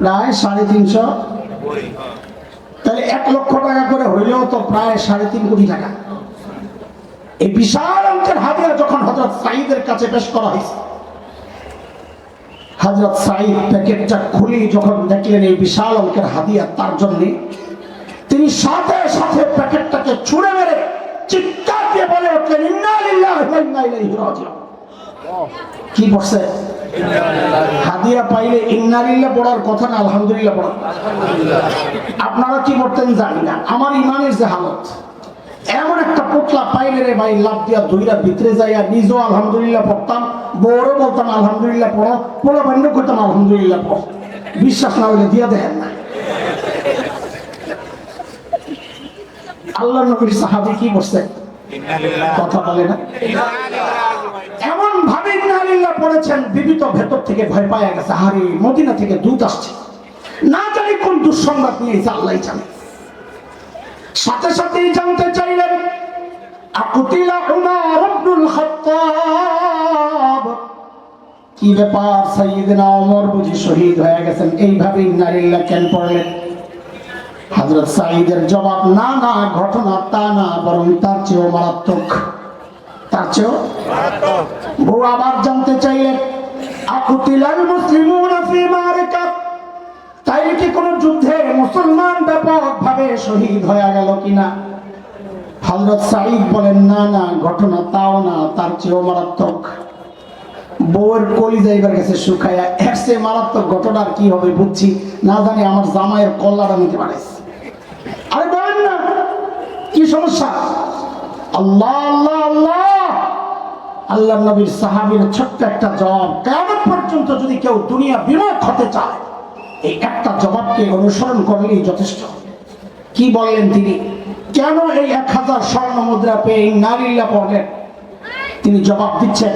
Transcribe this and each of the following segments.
প্রায় সাড়ে তিনশো। তাহলে এক লক্ষ টাকা করে হইলেও তো প্রায় সাড়ে তিন কোটি টাকা। এই বিশাল অঙ্কের হাদিয়া যখন হজরত সাইদের কাছে পেশ করা হয়েছে হজরত সাইদ প্যাকেটটা খুলি যখন দেখলেন এই বিশাল অঙ্কের হাদিয়া তার জন্যে, তিনি সাথে সাথে প্যাকেটটাকে ছুঁড়ে মেরে চিৎকার দিয়ে বলে উঠলেন, ইন্না লিল্লাহি ইন্না ইলাইহি রাজিউন। কি বলছে হাদিয়া পাইলে ইন্নালিল্লাহ পড়ার কথা না, আলহামদুলিল্লাহ কথা। আপনারা কি করতেন জানি না। আমার ইমানের যে হালত, এমন একটা পোটলা পাইলে রে ভাই, লাভ দিয়া ধুইরা ভিতরে যাইয়া নিজেও আলহামদুলিল্লাহ পড়তাম বড়ও বলতাম, আলহামদুলিল্লাহ পড়ো। পোলা বান্য করতাম আলহামদুলিল্লাহ পড়ো। বিশ্বাস না হইলে দিয়া দেখেন না। আল্লাহ নবীর সাহাবি কি বসছে কথা বলে না? পড়েছেন বিবিত ভেতর থেকে ভয় পাওয়া গেছে। হারি মদিনা থেকে দুধ আসছে। না জানি কোন দুঃসংবাদ নিয়ে আল্লাহ জানে। সাথে সাথেই জানতে চাইলেন কি ব্যাপার বুঝি শহীদ হয়ে গেছেন? এইভাবে ইন্নালিল্লাহ কেন পড়লেন। হযরত সাঈদের জবাব, না না, ঘটনা তা না, বরং তার চেয়েও মারাত্মক। বউয়ের কলি যাইবার গেছে শুকায়া এর চেয়ে মারাত্মক ঘটনার কি হবে বুঝছি, না জানি আমার জামাইয়ের কল্লাটা নিতে পারে আরে বলেন না, কি সমস্যা? আল্লাহ আল্লাহ আল্লাহ! আল্লাহ নবীর সাহাবীর ছোট্ট একটা জবাব কেমন পর্যন্ত যদি কেউ দুনিয়া বিমুখ হতে চায় এই একটা জবাবকে অনুসরণ করলেই যথেষ্ট। কি বললেন তিনি? কেন এই এক হাজার স্বর্ণ মুদ্রা পেয়ে এই নারীল্লা পড়লেন তিনি জবাব দিচ্ছেন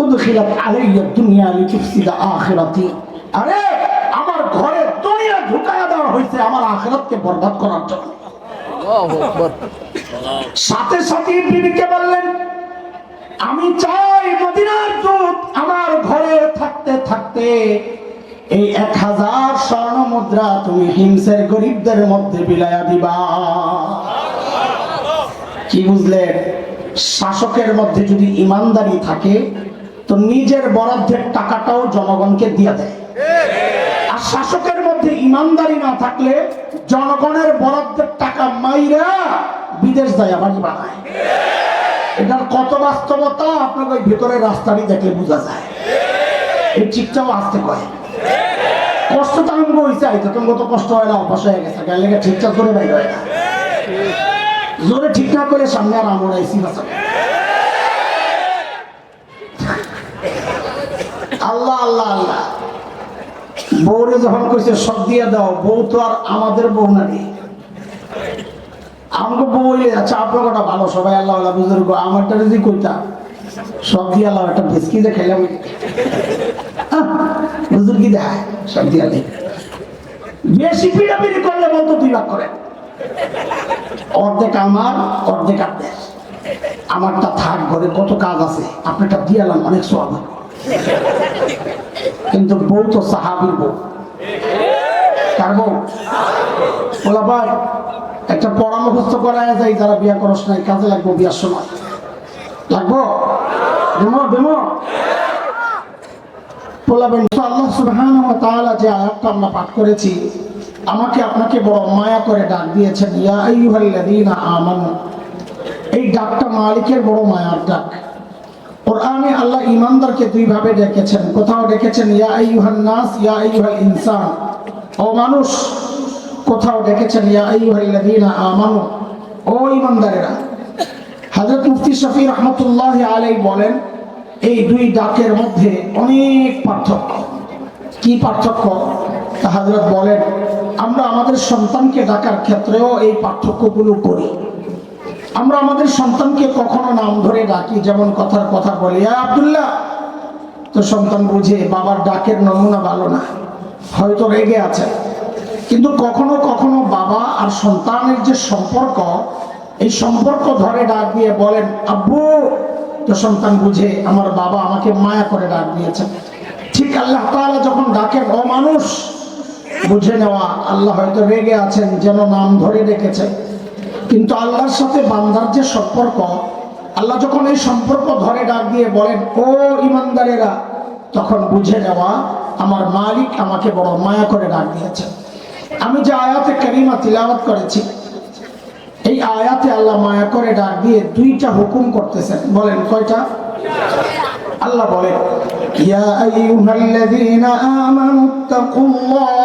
উদখিলাত আলাইয়া দুনিয়া লিতুফসিদা আখিরাতি। আরে আমার ঘরে দুনিয়া ঢুকায়া দেওয়া হয়েছে আমার আখিরাতকে বরবাদ করার জন্য। সাথে সাথে বিবিকে বললেন আমি চাই মদিনার দূত আমার ঘরে থাকতে থাকতে এই এক হাজার স্বর্ণ মুদ্রা তুমি হিংসের গরিবদের মধ্যে বিলায়া দিবা। কি বুঝলেন শাসকের মধ্যে যদি ইমানদারি থাকে, তো নিজের বরাদ্দের টাকাটাও জনগণকে দিয়ে দেয়। আর শাসকের মধ্যে ইমানদারি না থাকলে জনগণের বরাদ্দের টাকা মাইরা বিদেশ যায় বাড়ি বানায় এটার কত বাস্তবতা? আপনাকে ওই ভেতরের রাস্তাটি দেখলে বোঝা যায়। এই চিকটাও আসতে কয় কষ্ট তো আমি বলছি আইতে তোমার তো কষ্ট হয় না, অভ্যাস হয়ে গেছে। গেলে ঠিকঠাক করে বাইর হয় না। জোরে ঠিক না করে সামনে আর আমরা আইসি বাসা আল্লাহ আল্লাহ আল্লাহ। বউরে যখন কইছে সব দিয়ে দাও, বউ তো আর আমাদের বউ না রে। আমাকে বলে আচ্ছা আপনার কটা ভালো, সবাই আল্লাহ আল্লাহ বুজুর্গ, আমারটা যদি কইতা, সব দিয়ে আল্লাহ একটা ভেসকি দিয়ে খাইলাম বুজুর্গি দেয় সব দিয়ে বেশি পিড়াপিড়ি করলে বলতো দুই ভাগ করে। অর্ধেক আমার, অর্ধেক আপনার। আমারটা থাক, ঘরে কত কাজ আছে, আপনারটা দিয়ে এলাম অনেক সব কিন্তু বউ তো সাহাবির বউ। কার বউ? বলা ভাই একটা পরামর্শ করায় যায় যারা বিয়া করস নাই, কাজে লাগবো বিয়ার সময়। লাগবো? আল্লাহ আমাকে আপনাকে করে ডাক দিয়েছেন এই ডাকটা মালিকের বড় মায়ার ডাক। আল্লাহ ইমানদারকে দুই ভাবে ডেকেছেন। কোথাও ডেকেছেন, ইয়া আইয়ুহান নাস, ইয়া ইনসান। ও মানুষ কোথাও ডেকেছেন ইয়া আইয়ুহাল্লাযীনা আমানু ও ইমানদারেরা হযরত মুফতি শফি রহমতুল্লাহ আলাই বলেন, এই দুই ডাকের মধ্যে অনেক পার্থক্য। কি পার্থক্য? তা হযরত বলেন, আমরা আমাদের সন্তানকে ডাকার ক্ষেত্রেও এই পার্থক্যগুলো করি। আমরা আমাদের সন্তানকে কখনো নাম ধরে ডাকি, যেমন কথার কথা বলি আব্দুল্লাহ তো সন্তান বুঝে বাবার ডাকের নমুনা ভালো না, হয়তো রেগে আছে। কিন্তু কখনো কখনো বাবা আর সন্তানের যে সম্পর্ক, এই সম্পর্ক ধরে ডাক দিয়ে বলেন, আব্বু তো সন্তান বুঝে, আমার বাবা আমাকে মায়া করে ডাক দিয়েছেন ঠিক আল্লাহ তাআলা যখন ডাকেন ও মানুষ, বুঝে নেওয়া, আল্লাহ হয়তো রেগে আছেন, যেন নাম ধরে রেখেছে। কিন্তু আল্লাহর সাথে বান্দার যে সম্পর্ক, আল্লাহ যখন এই সম্পর্ক ধরে ডাক দিয়ে বলেন, ও ইমানদারেরা, তখন বুঝে নেওয়া, আমার মালিক আমাকে বড় মায়া করে ডাক দিয়েছেন আমি যে আয়াতে কারিমা তিলাওয়াত করেছি এই আয়াতে আল্লাহ মায়া করে ডাক দিয়ে দুইটা হুকুম করতেছেন বলেন কয়টা আল্লাহ বলেন ইয়া আইয়ুহাল্লাযীনা আমানু তাকুল্লাহ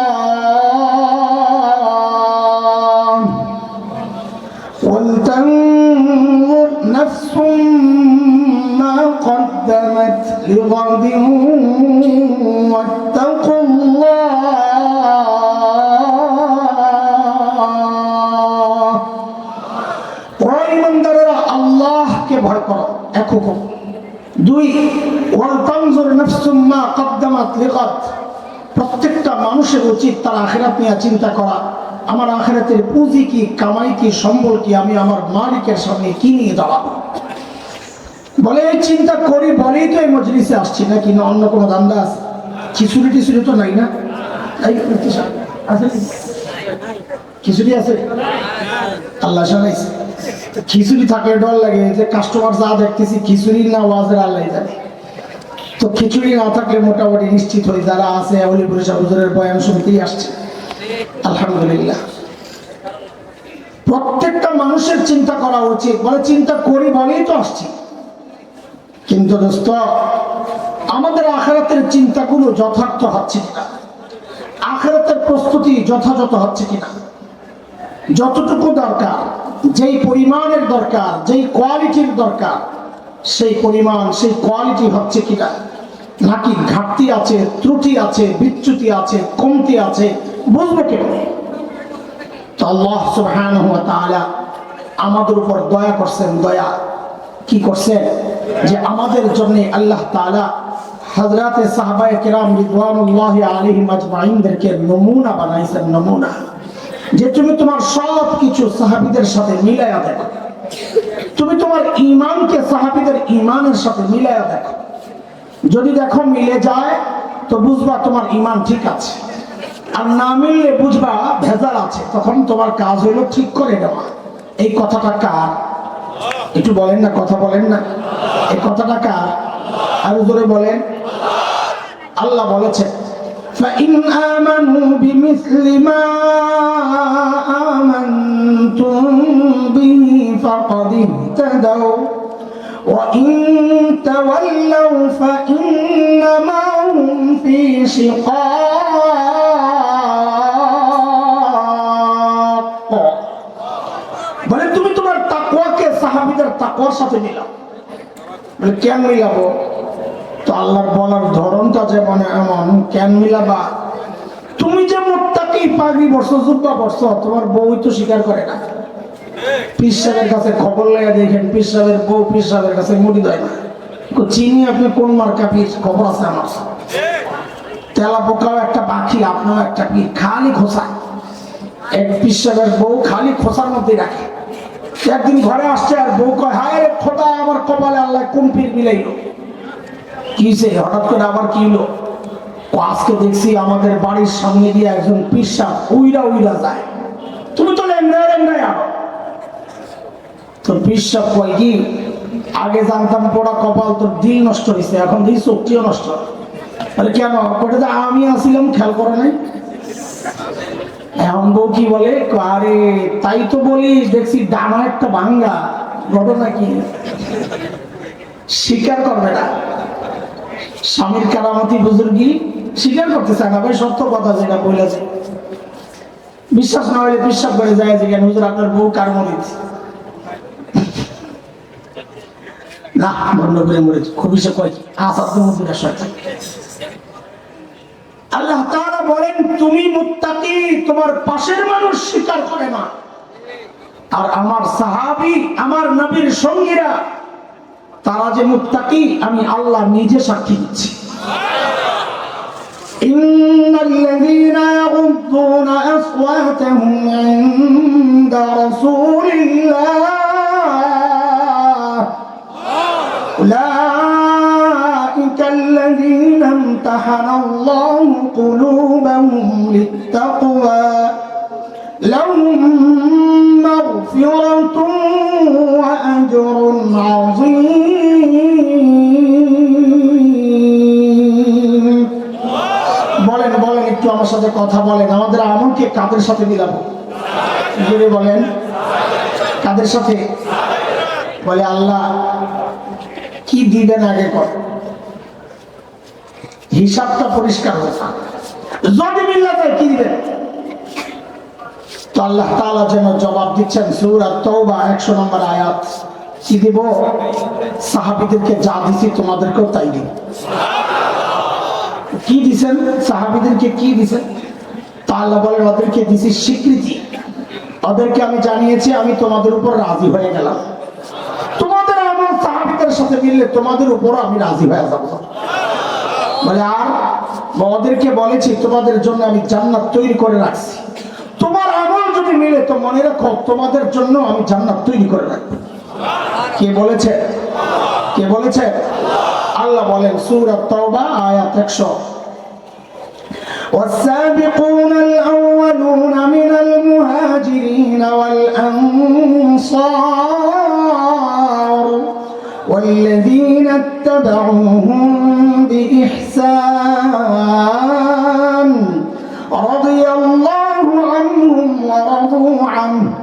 ولتنظر نفس ما قدمت لغد করো। দুই প্রত্যেকটা মানুষের উচিত তার আখেরাত নিয়ে চিন্তা করা। আমার আখেরাতের পুঁজি কি, কামাই কি, সম্বল কি, আমি আমার মালিকের সামনে কি নিয়ে দাঁড়াবো? বলে, এই চিন্তা করি, বলেই তো এই মজলিসে আসছি না কি না, অন্য কোনো দান্দা আছে? খিচুড়ি টিচুড়ি তো নাই না? আছে কি? খিচুড়ি আছে? আল্লাহ জানাইছে খিচুড়ি থাকলে ডর লাগে, যে কাস্টমার যা দেখতেছি খিচুড়ি না ওয়াজের আল্লাহ জানে। তো খিচুড়ি না থাকলে মোটামুটি নিশ্চিত হই, যারা আছে অলিপুর সাহুজুরের বয়ান শুনতেই আসছে। আলহামদুলিল্লাহ। প্রত্যেকটা মানুষের চিন্তা করা উচিত। বলে চিন্তা করি বলেই তো আসছি। কিন্তু দোস্ত, আমাদের আখেরাতের চিন্তাগুলো যথার্থ হচ্ছে কিনা? আখেরাতের প্রস্তুতি যথাযথ হচ্ছে কিনা? যতটুকু দরকার, যেই পরিমাণের দরকার, যেই কোয়ালিটির দরকার, সেই পরিমাণ, সেই কোয়ালিটি হচ্ছে কিনা? নাকি ঘাটতি আছে, ত্রুটি আছে, বিচ্যুতি আছে, কমতি আছে? বুঝব কেমন? তো আল্লাহ তাআলা আমাদের উপর দয়া করছেন, দয়া। কি করছেন? যে আমাদের জন্য আল্লাহ তাআলা হযরতে সাহাবায়ে কেরাম রিদওয়ানুল্লাহ আলাইহিম আজমাইনদেরকে নমুনা বানাইছেন, নমুনা। যে তুমি তোমার সব কিছু সাহাবীদের সাথে মিলায়া দেখো। তুমি তোমার ইমানকে সাহাবিদের ইমানের সাথে মিলায়া দেখো। যদি দেখো মিলে যায়, তো বুঝবা তোমার ইমান ঠিক আছে। আর না মিললে বুঝবা ভেজাল আছে। তখন তোমার কাজ হলো ঠিক করে নেওয়া এই কথাটা কার? একটু বলেন না, কথা বলেন না। এই কথাটা কার? আরও জোরে বলেন। আল্লাহ বলেছেন فإن آمنوا بمثل ما آمنتم به فقد اهتدوا وإن تولوا فإنما هم في شقاق বলে তুমি তোমার তাকওয়াকে সাহাবীদের তাকওয়ার সাথে মিলাও বলে কেন মিলাবো তো আল্লাহর বলার ধরনটা মানে এমন, কেন মিলাবা? তুমি যে মোট্টাকেই পাগড়ি বসছো, জুব্বা বসছো, তোমার বউই তো স্বীকার করে না। পীর সাহেবের কাছে খবর লেগে দেখেন, পীর সাহেবের বউ পীর সাহেবের কাছে মুড়ি দেয় না। চিনি আপনি কোন মার্কা পীর? খবর আছে আমার। তেলা পোকাও একটা পাখি আপনার একটা পীর, খালি খোসা। এক পীর সাহেবের বউ খালি খোসার মধ্যে রাখে। একদিন ঘরে আসছে আর বউ কয়, হায় রে খোদা, আমার কপালে আল্লাহ কোন পীর মিলাইলো? কিসে হঠাৎ করে আবার কি হলো? আজকে দেখছি আমাদের বাড়ির সামনে দিয়ে একজন পিসা উইরা উইরা যায়। তুমি তো তোর পিসা কয় কি, আগে জানতাম পোড়া কপাল, তোর দিল নষ্ট হয়েছে এখন দেখি চোখটিও নষ্ট। আরে কেন? তো আমি আসিলাম খেয়াল করে নাই। এখন বউ কি বলে? আরে, তাই তো বলি, দেখছি ডানা একটা ভাঙ্গা ঘটনা কি স্বীকার করবে না স্বামীর কারামতি বুজুর্গি স্বীকার করতে চায় না ভাই, সত্য কথা যেটা বলেছে বিশ্বাস না হলে বিশ্বাস করে যায় যে জ্ঞান হুজুর, আপনার বউ কার মরিত না করে খুবই সে কয় আসার তো আল্লাহ বলেন, তুমি মুত্তাকি, তোমার পাশের মানুষ স্বীকার করে না। আর আমার সাহাবী, আমার নবীর সঙ্গীরা তারা যে মুত্তাকি আমি আল্লাহ নিজে সাক্ষী দিচ্ছি إن الذين يغضون أصواتهم عند رسول الله أولئك الذين امتحن الله قلوبهم للتقوى لهم مغفرة وأجر عظيم বলেন বলেন একটু আমার সাথে কথা বলেন আমাদের আমলকে কাদের সাথে মিলাবো জুড়ে বলেন কাদের সাথে বলে আল্লাহ কি দিবেন আগে কর হিসাবটা পরিষ্কার হোক যদি মিল্লা যায় কি দিবেন আল্লাহ যেন জবাব দিচ্ছেন সূরা তওবা 100 নম্বর আয়াত। কি যা দিছি তোমাদেরকেও তাই কি কি বলেন, ওদেরকে দিছি স্বীকৃতি। ওদেরকে আমি জানিয়েছি, আমি তোমাদের উপর রাজি হয়ে গেলাম। তোমাদের আমার সাহাবীদের সাথে মিললে তোমাদের উপরও আমি রাজি হয়ে যাব। বলে, আর, ওদেরকে বলেছি, তোমাদের জন্য আমি জান্নাত তৈরি করে রাখছি। তোমার আমল যদি মিলে তো মনে রাখো তোমাদের জন্য আমি জান্নাত তৈরি করে রাখবো কে বলেছে কে বলেছে আল্লাহ বলেন সূরা তাওবা আয়াত 100 والسابقون الأولون من المهاجرين والأنصار والذين اتبعوهم ورضوا عنه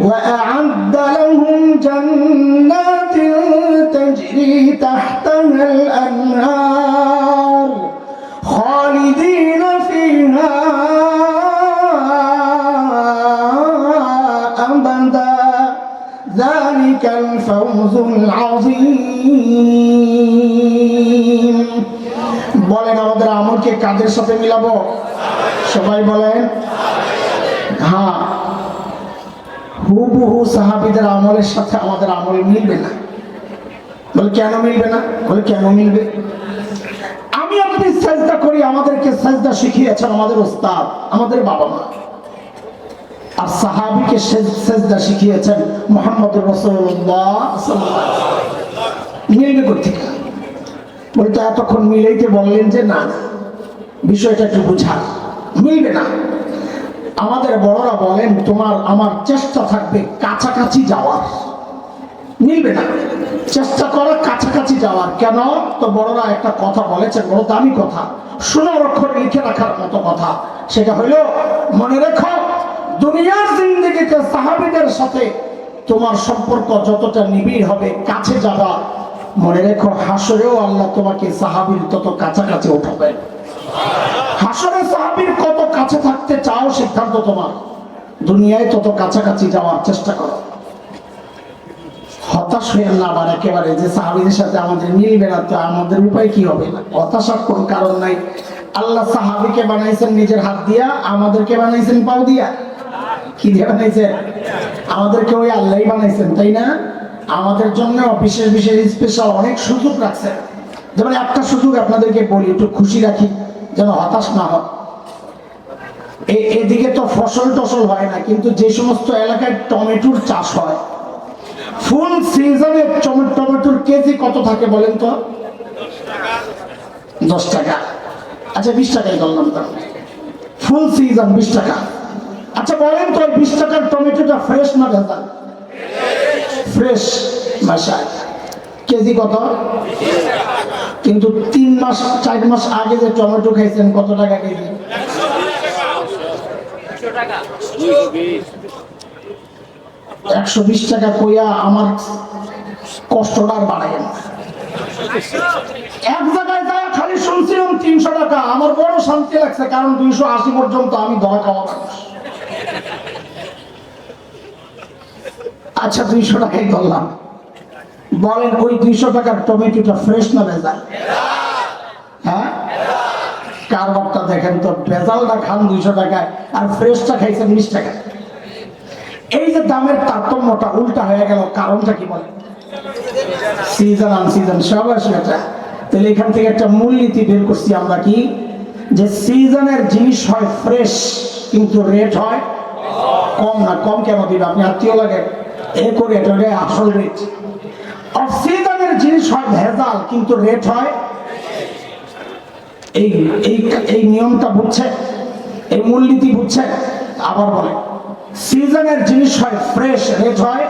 وأعد لهم جنات تجري تحتها الأنهار خالدين فيها أبدا ذلك الفوز العظيم বলেন আমাদের আমলকে কাদের সাথে মিলাবো সবাই বলেন হ্যাঁ হুবহু সাহাবিদের আমলের সাথে আমাদের আমল মিলবে না। বলে কেন মিলবে না? বলে কেন মিলবে? আমি আপনি সাজদা করি আমাদেরকে সাজদা শিখিয়েছেন আমাদের ওস্তাদ আমাদের বাবা মা। আর সাহাবিকে সেজদা শিখিয়েছেন মোহাম্মদ রসুল্লাহ মিলবে কোথেকে বলতে এতক্ষণ মিলাইতে বললেন যে না না, বিষয়টা একটু বুঝা মিলবে না। আমাদের বড়রা বলেন, তোমার, আমার চেষ্টা থাকবে কাছাকাছি যাওয়ার। মিলবে না। চেষ্টা করো কাছাকাছি যাওয়ার। কেন? তো বড়রা একটা কথা বলেছেন, বড় দামি কথা। সোনার অক্ষরে লিখে রাখার মতো কথা। সেটা হলো, মনে রেখো, দুনিয়ার জিন্দগিতে সাহাবিদের সাথে তোমার সম্পর্ক যতটা নিবিড় হবে কাছে যাবা। মনে রেখো, হাসরেও আল্লাহ তোমাকে সাহাবির তত কাছাকাছি উঠাবে হাসরে সাহাবির কত চাও সিদ্ধান্ত তোমার। দুনিয়ায় তত কাছাকাছি যাওয়ার চেষ্টা করো। হতাশ হয়ে না আবার একেবারে যে সাহাবিদের সাথে আমাদের মিলবে না তো আমাদের উপায় কি হবে না? হতাশার কোনো কারণ নাই। আল্লাহ সাহাবিকে বানাইছেন নিজের হাত দিয়া, আমাদেরকে বানাইছেন পাও দিয়া। কি দিয়ে আমাদেরকে ওই আল্লাহ বানাইছেন, তাই না? আমাদের জন্য বিশেষ বিশেষ স্পেশাল অনেক সুযোগ রাখছেন। যেমন একটা সুযোগ আপনাদেরকে বলি, একটু খুশি রাখি, যেন হতাশ না হয় এদিকে তো ফসল টসল হয় না, কিন্তু যে সমস্ত এলাকায় টমেটোর চাষ হয়, ফুল সিজনে টমেটোর কেজি কত থাকে বলেন তো? দশ টাকা। আচ্ছা বিশ টাকাই তাহলে। ফুল সিজন, বিশ টাকা। আচ্ছা বলেন তো বিশ টাকার টমেটোটা ফ্রেশ না ভেজাল ফ্রেশ মাসা কেজি কত? কিন্তু তিন মাস, চার মাস আগে যে টমেটো খাইছেন, কত টাকা কেজি? একশো বিশ টাকা কইয়া আমার কষ্টটা আর না। এক জায়গায় যায় খালি শুনছিলাম তিনশো টাকা, আমার বড় শান্তি লাগছে, কারণ দুইশো আশি পর্যন্ত আমি ধরা খাওয়া মানুষ। আচ্ছা দুইশো টাকাই ধরলাম। বলেন, ওই দুইশো টাকার টমেটোটা ফ্রেশ না ভেজাল? হ্যাঁ? কারবারটা দেখেন তো, ভেজালটা খান দুইশো টাকায়, আর ফ্রেশটা খাইছেন বিশ টাকা এই যে দামের তারতম্যটা উল্টা হয়ে গেল, কারণটা কি বলে সিজন আন সিজন সবাই সেটা তাহলে এখান থেকে একটা মূলনীতি বের করছি আমরা কি? যে সিজনের জিনিস হয় ফ্রেশ, কিন্তু রেট হয় কম না, কম কেন দিবে? আপনি আত্মীয় লাগে, এ করে এটা আসল রেট অফ সিজনের জিনিস হয় ভেজাল, কিন্তু রেট হয় এই এই এই নিয়মটা বুঝছে, এই মূলনীতি বুঝছেন আবার বলে সিজনের জিনিস হয় ফ্রেশ রেট হয়,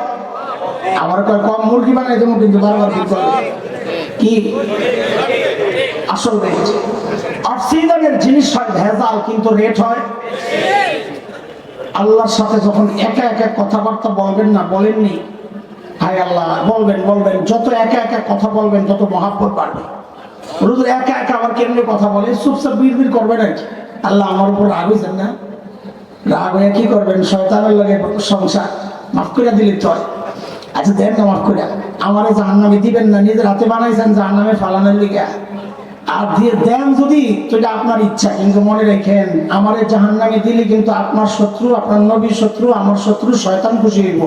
আবার কয়, কম মুরগি বানাই দেবো কিন্তু বারবার কি করবে। কি? আসল রেট অফ সিজনের জিনিস হয় ভেজাল কিন্তু রেট হয়। আল্লাহর সাথে যখন একা একা কথাবার্তা বলবেন না, বলেননি? হাই আল্লাহ, বলবেন বলবেন, যত একা একা কথা বলবেন, তত মহাব্বত বাড়বে। একা একা কেমনি কথা বলে? আর আল্লাহ আমার উপর রাগ হয়েছেন না? রাগ হয়ে কি করবেন? শয়তানের লাগে সংসার, মাফ তো আচ্ছা দেন না মাফ আমারে জাহান্নামে দিবেন না, নিজের বানাইছেন লিগে। আর দিয়ে দেন যদি আপনার ইচ্ছা, কিন্তু মনে রেখেন, আমার জাহান নামে দিলে কিন্তু আপনার শত্রু, আপনার নবী শত্রু, আমার শত্রু শয়তান খুশি হইব।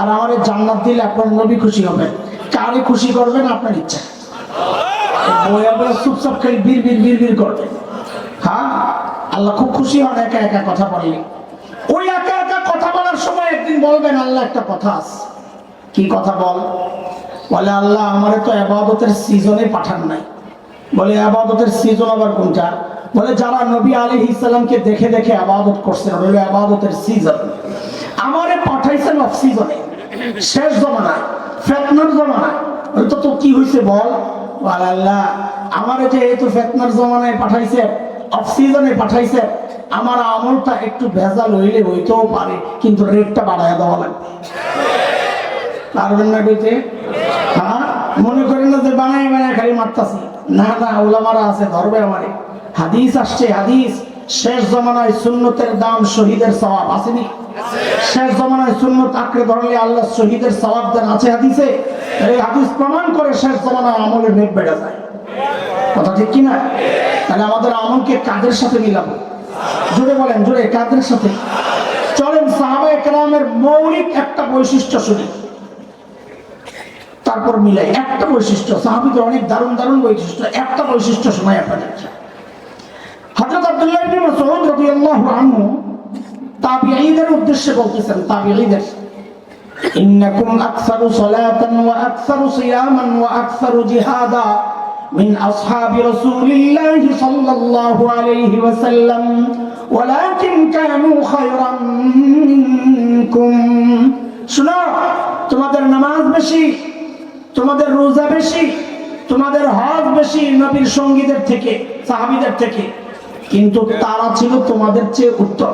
আর আমার জান্নাত দিলে আপনার নবী খুশি হবে। কারে খুশি করবেন? আপনার ইচ্ছা। চুপচাপ খালি বীর বীর বীর বীর করবে। হ্যাঁ? আল্লাহ খুব খুশি হন, একা একা কথা বললে ওই একা একা কথা বলার সময় একদিন বলবেন, আল্লাহ, একটা কথা আছে। কি কথা বল? বলে, আল্লাহ, আমারে তো আবাদতের সিজনে পাঠান নাই। বলে, আবাদতের সিজন আবার কোনটা? বলে, যারা নবী আলী ইসলামকে দেখে দেখে আবাদত করছেন হলো আবাদতের সিজন আমারে পাঠাইছেন অফ সিজনে শেষ জমানায়, ফেতনার জমানায়। তো তো কি হয়েছে বলে? আল্লাহ আমারে যে এই তো ফেতনার জমানায় পাঠাইছে অফ সিজনে পাঠাইছে, আমার আমলটা একটু ভেজাল হইলে হইতেও পারে, কিন্তু রেটটা বাড়ায় দেওয়া লাগবে। পারবেন না কইতে? হ্যাঁ? মনে করেন না যে বানাই বানাই খালি মারতাছি। না না, ওলামারা আছে, ধরবে আমারে। হাদিস আসছে, হাদিস। শেষ জমানায় সুন্নতের দাম, শহীদের সওয়াব আসেনি। শেষ জমানায় সুন্নত আঁকড়ে ধরলে আল্লাহ শহীদের সওয়াব দেন। আছে হাদিসে? এই হাদিস প্রমাণ করে শেষ জমানায় আমলের মেঘ বেড়ে যায়। কথা ঠিক কিনা? তাহলে আমাদের আমলকে কাদের সাথে মিলাবো? জুড়ে বলেন জুড়ে কাদের সাথে? চলেন সাহাবা একরামের মৌলিক একটা বৈশিষ্ট্য শুনি। তারপর মিলাই। একটা বৈশিষ্ট্য, সাহাবিদের অনেক দারুণ দারুণ বৈশিষ্ট্য। একটা বৈশিষ্ট্য শোনাই আপনাদের। হযরত আব্দুল্লাহ মাসউদ রাদিয়াল্লাহু আনহু তাবিঈদের উদ্দেশ্যে বলতেছেন তাবিঈদের ইন্নাকুম আকসারু সালাতান ওয়া আকসারু সিয়ামান ওয়া আকসারু জিহাদা من أصحاب رسول الله صلى الله عليه وسلم ولكن كانوا خيرا منكم শোনো তোমাদের নামাজ বেশি তোমাদের রোজা বেশি তোমাদের হজ বেশি নবীর সঙ্গীদের থেকে সাহাবিদের থেকে কিন্তু তারা ছিল তোমাদের চেয়ে উত্তম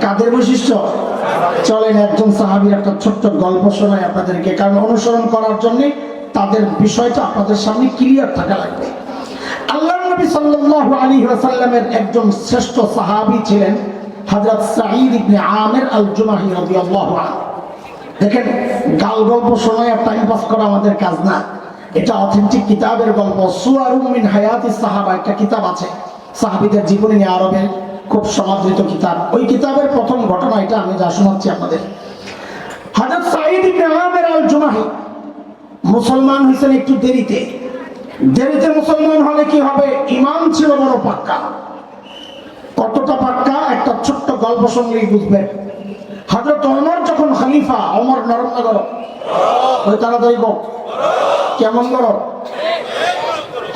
কাদের বৈশিষ্ট্য? চলেন একজন সাহাবীর একটা ছোট্ট গল্প শোনায় আপনাদেরকে। কারণ অনুসরণ করার জন্য তাদের বিষয়টা আপনাদের সামনে ক্লিয়ার থাকা লাগবে। আল্লাহ নবী সাল্লাল্লাহু আলাইহি ওয়াসাল্লামের একজন শ্রেষ্ঠ সাহাবী ছিলেন হযরত সাঈদ ইবনে আমির আল জুমাহি রাদিয়াল্লাহু আনহু। দেখেন, গাল গল্প শোনায় আর টাইম পাস করা আমাদের কাজ না। এটা অথেন্টিক কিতাবের গল্প। সুয়ারুম মিন হায়াতি সাহাবা, একটা কিতাব আছে সাহাবীদের জীবনী নিয়ে আরবের খুব সমাদৃত কিতাব। ওই কিতাবের প্রথম ঘটনা এটা, আমি যা শোনাচ্ছি আপনাদের। হযরত সাঈদ ইবনে আল জুমাহি মুসলমান হয়েছেন একটু দেরিতে। দেরিতে মুসলমান হলে কি হবে? ইমান ছিল বড় পাক্কা। কতটা পাক্কা? একটা ছোট্ট গল্প শুনলেই বুঝবেন। হজরত অমর যখন খলিফা অমর নরম গরম ওই তাড়াতাড়ি গো কেমন গরম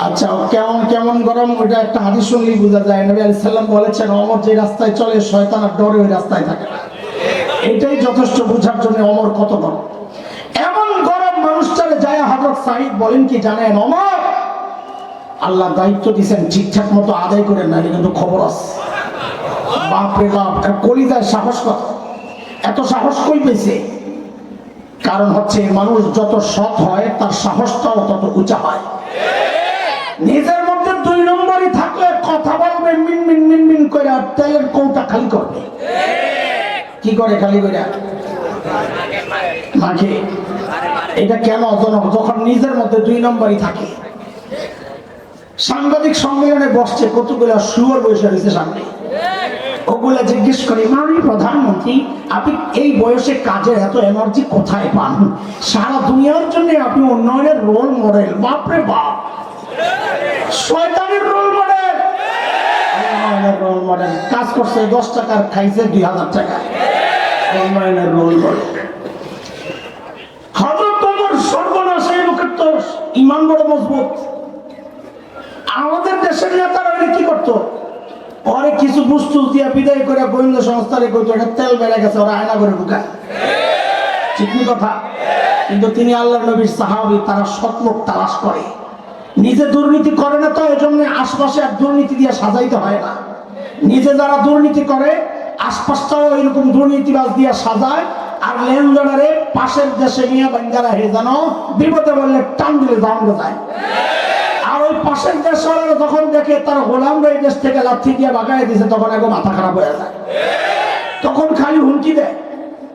আচ্ছা কেমন কেমন গরম? ওইটা একটা হাদিস শুনলেই বোঝা যায়। নবী আলাইহিস সালাম বলেছেন, অমর যে রাস্তায় চলে, শয়তান আর ডরে ওই রাস্তায় থাকে না। এটাই যথেষ্ট বোঝার জন্য অমর কত গরম। এমন গরম মানুষটারে যায় হজরত সাহিদ বলেন কি জানেন, অমর? আল্লাহ দায়িত্ব দিয়েছেন ঠিকঠাক মতো আদায় করেন না কিন্তু খবর আছে। বাপরে বাপ কলিজায় সাহস কত? এত সাহস কই পেয়েছে? কারণ হচ্ছে, মানুষ যত সৎ হয়, তার সাহসটাও তত উঁচা হয়। নিজের মধ্যে দুই নম্বরই থাকলে কথা বলবে, মিন মিন মিন মিন করে আর তেলের কৌটা খালি করবে। কি করে খালি করে? মাকে এটা কেন জনক যখন নিজের মধ্যে দুই নম্বরই থাকে। সাংবাদিক সম্মেলনে বসছে কতগুলো সুয়ার বসে রয়েছে সামনে। ওগুলা জিজ্ঞেস করি মাননীয় প্রধানমন্ত্রী, আপনি এই বয়সে কাজের এত এনার্জি কোথায় পান? সারা দুনিয়ার জন্য আপনি উন্নয়নের রোল মডেল বাপরে বাপ! শয়তানের রোল মডেল উন্নয়নের রোল মডেল কাজ করছে দশ টাকার, খাইছে দুই হাজার টাকা। উন্নয়নের রোল মডেল হজরত তোমার সর্বনাশ এই লোকের তো ইমান বড় মজবুত। আমাদের দেশের নেতারা কি করতো? অনেক কিছু বস্তু দিয়া বিদায় করে গোয়েন্দা সংস্থারে কইতো, এটা তেল বেড়ে গেছে, ওরা আয়না করে ঢুকায়। ঠিক কথা? কিন্তু তিনি আল্লাহ নবীর সাহাবি, তারা সৎলোক তালাশ করে। নিজে দুর্নীতি করে না তো, এজন্য আশপাশে আর দুর্নীতি দিয়ে সাজাইতে হয় না। নিজে যারা দুর্নীতি করে, আশপাশটাও এরকম দুর্নীতিবাজ দিয়ে সাজায়, আর লেনদেনারে পাশের দেশে নিয়ে বাঙ্গারা হে যেন বিপদে বললে টান দিলে দাঁড়ানো যায়। আর ওই পাশের দেশওয়ালারা যখন দেখে তার গোলামরা এই দেশ থেকে লাথি দিয়ে বাগায় দিছে, তখন একদম মাথা খারাপ হয়ে যায়। তখন খালি হুমকি দেয়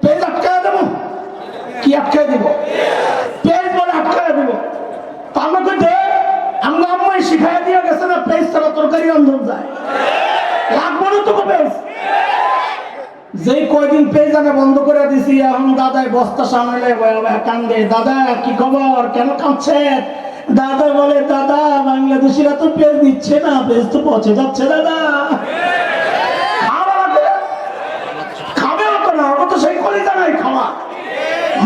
পেজ আটকায় দেবো? কি আটকায় দিব? পেজ বলে আটকায় দিব। আমাকে আমরা আম্মাই শিখাই দিয়ে গেছে না পেজ ছাড়া তরকারি রন্ধন যায়। লাগবো না তো পেজ যেই কয়দিন পেজ আনা বন্ধ করে দিছি, এখন দাদাই বস্তা সামনে কান্দে, দাদা, কি খবর? কেন কাঁদছে দাদা বলে, দাদা, বাংলাদেশিরা তো পেজ দিচ্ছে না পেজ তো পচে যাচ্ছে, দাদা। খাবেও তো না ওটা তো সেই কলিজা নাই খাওয়া।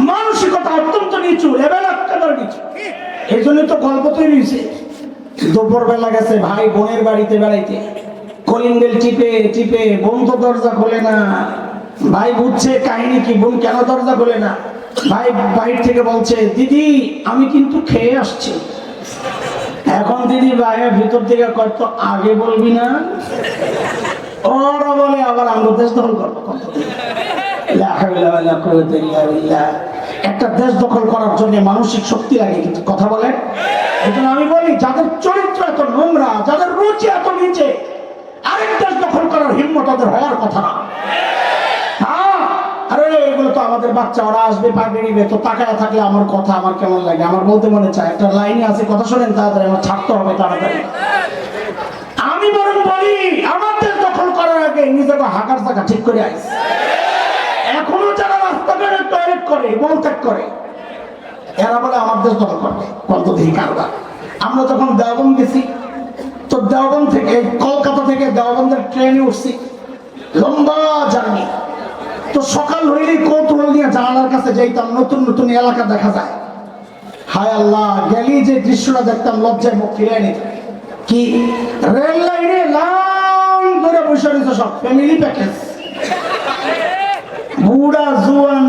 মানসিকতা অত্যন্ত নিচু লেভেল একেবারে নিচু। এই জন্য তো গল্প তৈরি হয়েছে। দুপুর বেলা গেছে, ভাই বোনের বাড়িতে বেড়াইতে। কলিং বেল টিপে টিপে বোন তো দরজা খোলে না। ভাই বুঝছে কাহিনী কি, বোন কেন দরজা খোলে না? ভাই বাইর থেকে বলছে, দিদি, আমি কিন্তু খেয়ে আসছি। এখন দিদি ভাইয়ের ভিতর থেকে কত আগে বলবি না? ওরা বলে, আবার আমরা দেশ দখল করব কত একটা দেশ দখল করার জন্য মানসিক শক্তি লাগে, কিন্তু কথা বলে? এই আমি বলি, যাদের চরিত্র এত নোংরা, যাদের রুচি এত নিচে, আরেক দেশ দখল করার হিম্মত তাদের হওয়ার কথা না। হ্যাঁ? আরে, এগুলো তো আমাদের বাচ্চা, ওরা আসবে তো থাকলে আমার কথা, আমার কেমন লাগে? আমার বলতে মনে চায়, একটা লাইনে আছে, কথা শোনেন আমার ছাড়তে হবে আমি বরং বলি, আমাদের দখল করার আগে নিজেকে হাঁকার জায়গা ঠিক করে আইস। করে মলত্যাগ করে। এরা বলে, আমার দেশ দখল করবে কত কারবার। আমরা যখন দেওবন্দ গেছি। তো দেওবন্দ থেকে, কলকাতা থেকে দেওবন্দের ট্রেনে উঠছি। লম্বা জার্নি। তো সকাল হইলেই কৌতূহল নিয়ে জানালার কাছে যাইতাম, নতুন নতুন এলাকা দেখা যায়। হায় আল্লাহ, গেলি যে দৃশ্যটা দেখতাম, লজ্জায় মুখ ফিরে নিত কি? রেল লাইনে লাইন ধরে বসে রয়েছে সব ফ্যামিলি প্যাকেজ বুড়া জুয়ান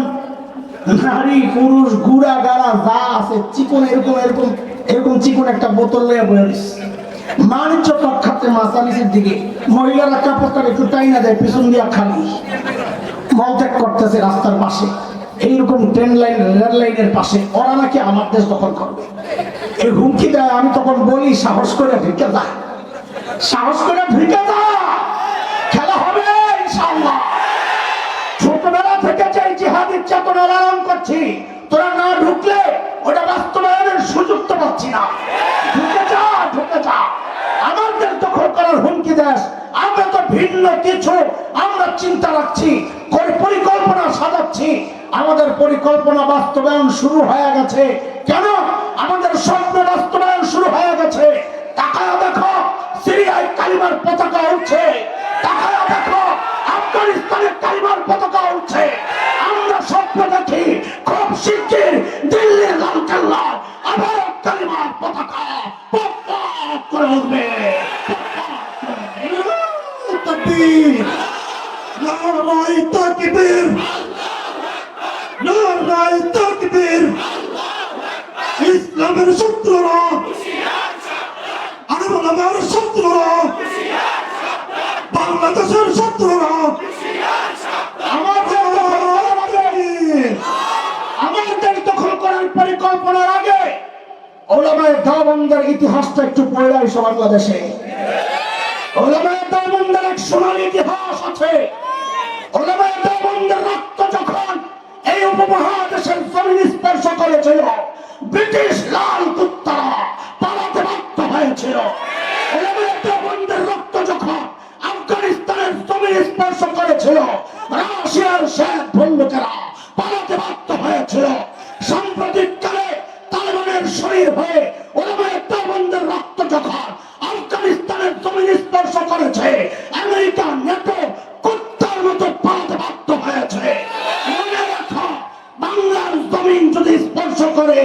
নারী, পুরুষ, গুড়া, গাড়া, যা আছে, চিকন, এরকম এরকম এরকম চিকন একটা বোতল লইয়া বয়ে রয়েছে মাসালিসের দিকে। মহিলারা একটু টাইনা দেয়, পিছন দিয়া খালি। করতেছে রাস্তার পাশে। এইরকম ট্রেন লাইন, রেল লাইনের পাশে। ওরা নাকি আমার দেশ দখল করবে। এই হুমকি দেয়, আমি তখন বলি, সাহস করে ঢুকে যা। সাহস করে ঢুকে যা! খেলা হবে ইনশাআল্লাহ। ছোটবেলা থেকে যে জিহাদের চেতনা করছি তোরা না ঢুকলে ওটা বাস্তবায়নের সুযোগ তো পাচ্ছি না। ঢুকে যা ঢুকে যা। আমাদের দখল করার হুমকি দেশ আমরা তো ভিন্ন কিছু, আমরা চিন্তা রাখছি পরিকল্পনা সাজাচ্ছি। আমাদের পরিকল্পনা বাস্তবায়ন শুরু হয়ে গেছে। কেন? আমাদের স্বপ্ন বাস্তবায়ন শুরু হয়ে গেছে। তাকায় দেখো, সিরিয়ায় কালিমার পতাকা উঠছে। তাকায় দেখো আফগানিস্তানের কালিমার পতাকা উঠছে। শিগগির দিল্লির লাল কেল্লা আবার কালিমার পতাকা করে উঠবে। তাকবীর নারায়ে তাকবীর নারায়ে তাকবীর, ইসলামের শত্রুরা, আরব আমার শত্রুরা দাবন্দের ইতিহাসটা একটু পড়ে আসো বাংলাদেশে এক সোনালী ইতিহাস আছে। রক্ত যখন এই উপমহাদেশের জমিন স্পর্শ করেছিল ব্রিটিশ লাল পালাতে বাধ্য হয়েছিল। রক্ত যখন আফগানিস্তানের জমিন স্পর্শ করেছিল রাশিয়ার শেখ পালাতে বাধ্য হয়েছিল। সাম্প্রতিককালে তালেবানের শরীর হয়ে ওলামায়ে দেওবন্দের রক্ত যখন আফগানিস্তানের জমিন স্পর্শ করেছে, আমেরিকা নেটো কুত্তার মতো পালাতে বাধ্য হয়েছে। বাংলার জমিন যদি স্পর্শ করে,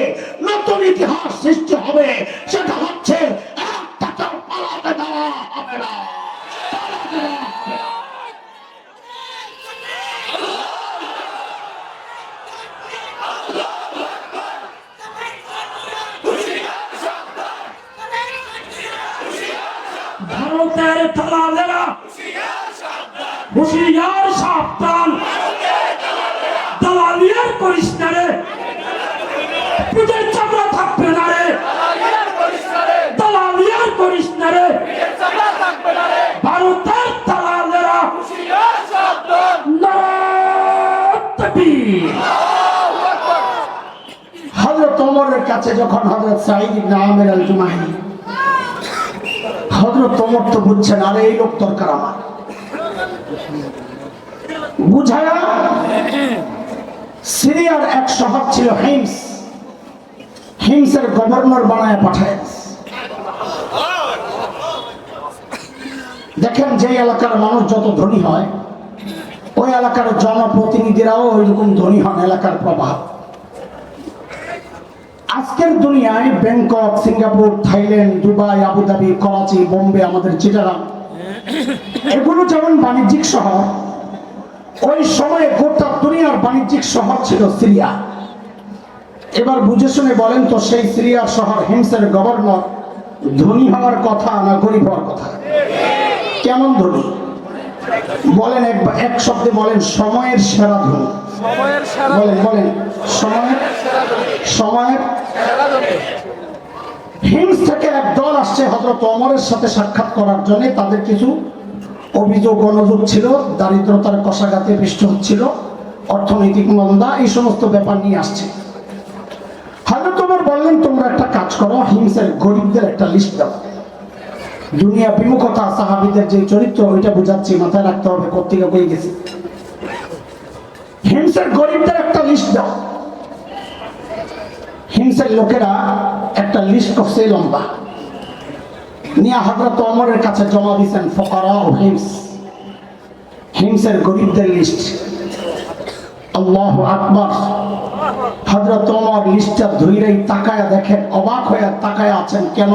নতুন ইতিহাস সৃষ্টি হবে সেটা হচ্ছে একটা কেউ পালাতে দেওয়া হবে না পালাতে দেওয়া হবে না। ভারতের দালালেরা হুশিয়ার সাবধান দালালিয়ার করিস না রে পুজোর চামড়া থাকবে না রে দালালিয়ার করিস না রে ভারতের দালালেরা নারায়ণ তাকবীর। হযরত ওমরের কাছে সাঈদ ইবনে আমির আল জুমাহি হযরত ওমর তো বুঝছেন, আরে এই লোক দরকার আমার। বুঝায়া সিরিয়ার এক শহর ছিল হিমস। হিমসের গভর্নর বানায় পাঠায় দেখেন যে এলাকার মানুষ যত ধনী হয়, ওই এলাকার জনপ্রতিনিধিরাও ওইরকম ধনী হন, এলাকার প্রভাব। আজকের দুনিয়ায় Bangkok Singapore Thailand Dubai Abu Dhabi Karachi Bombay আমাদের চিটাগাং এগুলো যেমন বাণিজ্যিক শহর ওই সময়ে গোটা দুনিয়ার বাণিজ্যিক শহর ছিল সিরিয়া। এবার বুঝে শুনে বলেন তো সেই সিরিয়ার শহর হিমসের গভর্নর ধনী হওয়ার কথা না গরিব হওয়ার কথা? কেমন ধনী? বলেন এক এক শব্দে বলেন সময়ের সেরা ধনী। বলেন বলেন সময়ের সময়ের থেকে এক দল আসছে হজরত অমরের সাথে সাক্ষাৎ করার জন্য। তাদের কিছু অভিযোগ ছিল, দারিদ্রতার কষাঘাতে পৃষ্ঠ হচ্ছিল অর্থনৈতিক মন্দা এই সমস্ত ব্যাপার নিয়ে আসছে। হজরত অমর বললেন, তোমরা একটা কাজ করো হিমসের গরিবদের একটা লিস্ট দাও। দুনিয়া বিমুখতা, সাহাবিদের যে চরিত্র, ওইটা বুঝাচ্ছি, মাথায় রাখতে হবে কোথেকে কই গেছে। হিমসের গরিবদের একটা লিস্ট দাও। হিমসের লোকেরা একটা লিস্ট করছে লম্বা। নিয়ে হজরত অমরের কাছে জমা দিয়েছেন, ফকরা ও হিমস হিমসের গরিবদের লিস্ট আল্লাহ আকবর। হজরত অমর লিস্টটা ধৈরেই তাকায়া দেখেন, অবাক হয়ে তাকায়া আছেন। কেন?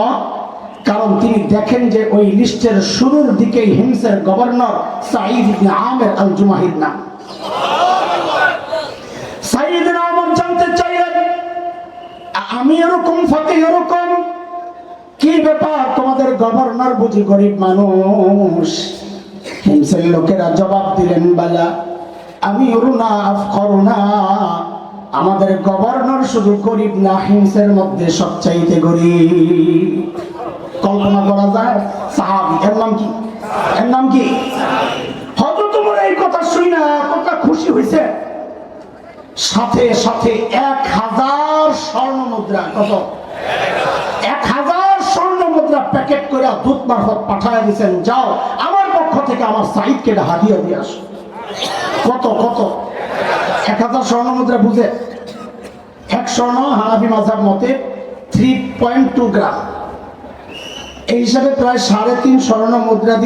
কারণ তিনি দেখেন যে ওই লিস্টের শুরুর দিকেই হিমসের গভর্নর সাঈদ আমের আল জুমাহির নাম সাইয়েদনা ওমর জানতে চাইলেন আ- আমি এরকম, ফাঁকে এরকম। কি ব্যাপার? তোমাদের গভর্নর বুঝি গরিব মানুষ। হিমসের লোকেরা জবাব দিলেন, বালা, আমি আমাদের গভর্নর শুধু গরিব না হিংসের মধ্যে সবচাইতে গরিব। কল্পনা করা যায়? সাহাবি, এর নাম কি? এর নাম কি? হয়তো তোমার এই কথা শুই না কতটা খুশি হয়েছে সাথে সাথে এক হাজার স্বর্ণ মুদ্রা কত? এক হাজার স্বর্ণ মুদ্রা প্যাকেট করে দূত মারফত পাঠায় দিয়েছেন, যাও, আমার পক্ষ থেকে আমার সাইডকে এটা হাদিয়া দিয়ে আসো। কত কত? এক হাজার স্বর্ণ মুদ্রা বুঝে। এক স্বর্ণ হানাফি মাঝাব মতে থ্রি পয়েন্ট টু গ্রাম এই হিসাবে প্রায় সাড়ে তিন স্বর্ণ মুদ্রা